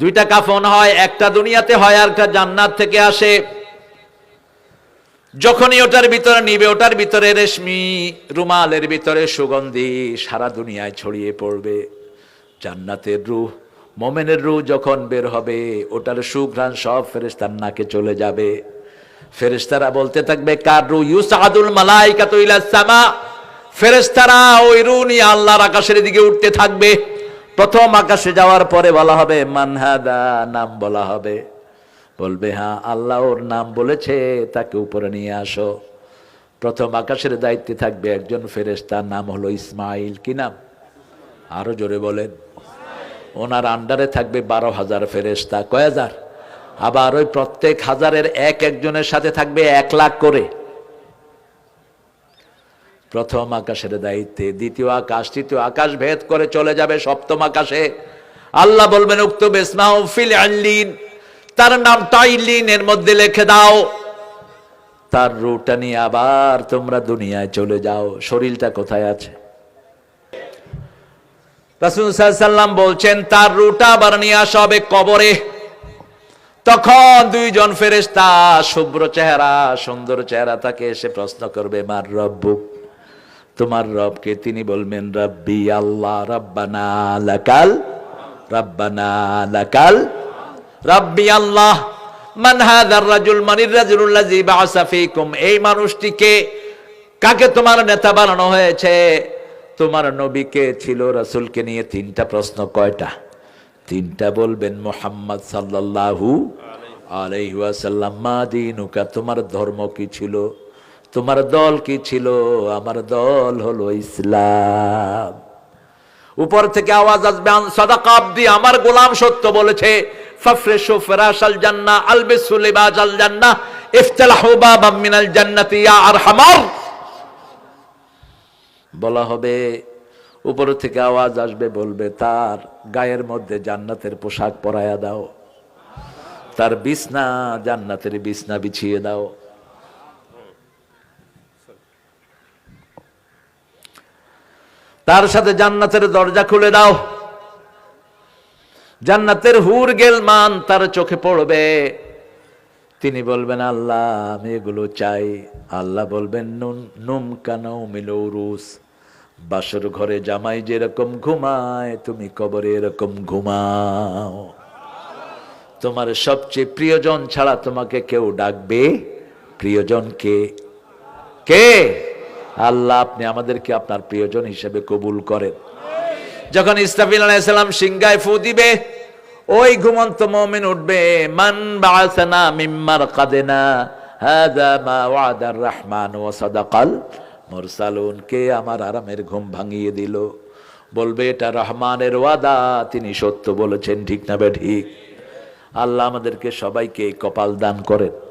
দুইটা কাফন হয়, একটা দুনিয়াতে হয় আর একটা জান্নাত থেকে আসে। যখনই ওটার ভিতরে নিবে, ওটার ভিতরে রেশমি, রুমালের ভিতরে সুগন্ধি সারা দুনিয়ায় ছড়িয়ে পড়বে। জান্নাতের রূহ, মোমেনের রূহ যখন বের হবে, ওটার সুঘ্রাণ সব ফেরেস্তার নাকে চলে যাবে। ফেরেস্তারা বলতে থাকবে, কার রু ইউসাদুল মালাইকা তুইলা সামা। ফেরেস্তারা ওই রু নিয়ে আল্লাহর আকাশের দিকে উঠতে থাকবে। প্রথম আকাশে যাওয়ার পরে বলা হবে মানহাদা নাম বলা হবে। বলবে হ্যাঁ আল্লাহ ওর নাম বলেছে, তাকে উপরে নিয়ে আসো। প্রথম আকাশের দায়িত্বে থাকবে একজন ফেরেস্তার নাম হলো ইসমাইল। কি নাম? আরও জোরে বলেন। ওনার আন্ডারে থাকবে বারো হাজার ফেরেস্তা কয় হাজার? আবার ওই প্রত্যেক হাজারের এক একজনের সাথে থাকবে এক লাখ করে। প্রথম আকাশের দায়িত্বে, দ্বিতীয় আকাশ, তৃতীয় আকাশ ভেদ করে চলে যাবে সপ্তম আকাশে। আল্লাহ বলবেন, উক্ত আল্লিন তার নামটা ইল্লিনের মধ্যে লিখে দাও। তার রুটা নিয়ে আবার তোমরা দুনিয়ায় চলে যাও। শরীরটা কোথায় আছে? রাসুল বলছেন, তার রুটা আবার নিয়ে আসা হবে কবরে। তখন দুইজন ফেরেস্তা শুভ্র চেহারা, সুন্দর চেহারা তাকে এসে প্রশ্ন করবে, মার রব্বু তোমার রবকে তিনি বলবেন, রব্বি আল্লাহ, রব্বানা লাকাল রব্বানা লাকাল, রব্বি আল্লাহ এই মানুষটিকে কাকে তোমার নেতা বানানো হয়েছে? তোমার নবীকে ছিল, রাসূলকে নিয়ে তিনটা প্রশ্ন, কয়টা? তিনটা বলবেন, মোহাম্মদ সাল্লাল্লাহু আলাইহি ওয়াসাল্লাম, মা দিনুকা তোমার ধর্ম কি ছিল? তোমার দল কি ছিল? আমার দল হলো ইসলাম। উপর থেকে আওয়াজ আসবে সাদাকা আব্দি, আমার গোলাম সত্য বলেছে, ফাফরেশু ফিরাশাল জান্নাহ আলবিসু লিবাজাল জান্নাহ ইফতালাহু বাবাম মিনাল জান্নাতি, ইয়া আরহামার। বলা হবে, উপর থেকে আওয়াজ আসবে, বলবে, তার গায়ের মধ্যে জান্নাতের পোশাক পরায়া দাও। তার বিছনা জান্নাতের বিছনা বিছিয়ে দাও। তার সাথে জান্নাতের দরজা খুলে দাও। জান্নাতের হুর গেল মান তার চোখে পড়বে। তিনি বলবেন, আল্লাহ, আমি এগুলো চাই। আল্লাহ বলবেন, নুন, নুম কানাও মিলৌরুস বাসর ঘরে জামাই যেরকম ঘুমায়, তুমি কবরে এরকম ঘুমাও। তোমার সবচেয়ে প্রিয়জন ছাড়া তোমাকে কেউ ডাকবে? প্রিয়জন কে? কে? আল্লাহ আপনি আমাদেরকে আপনার প্রিয়জন হিসেবে কবুল করেন। যখন ইস্তাফিল আলাইসালাম সিংগায় ফু দিবে, ওই ঘুমন্ত মমিন উঠবে, মান বাসানা মিম্মার কাদেনা, হাদা মা ওয়াদার রহমান ও সাদাকাল। মুরসালুন, কে আমার আরামের ঘুম ভাঙিয়ে দিল? বলবে, এটা রহমানের ওয়াদা, তিনি সত্য বলেছেন, ঠিক না বে ঠিক? আল্লাহ আমাদেরকে সবাইকে কপাল দান করেন।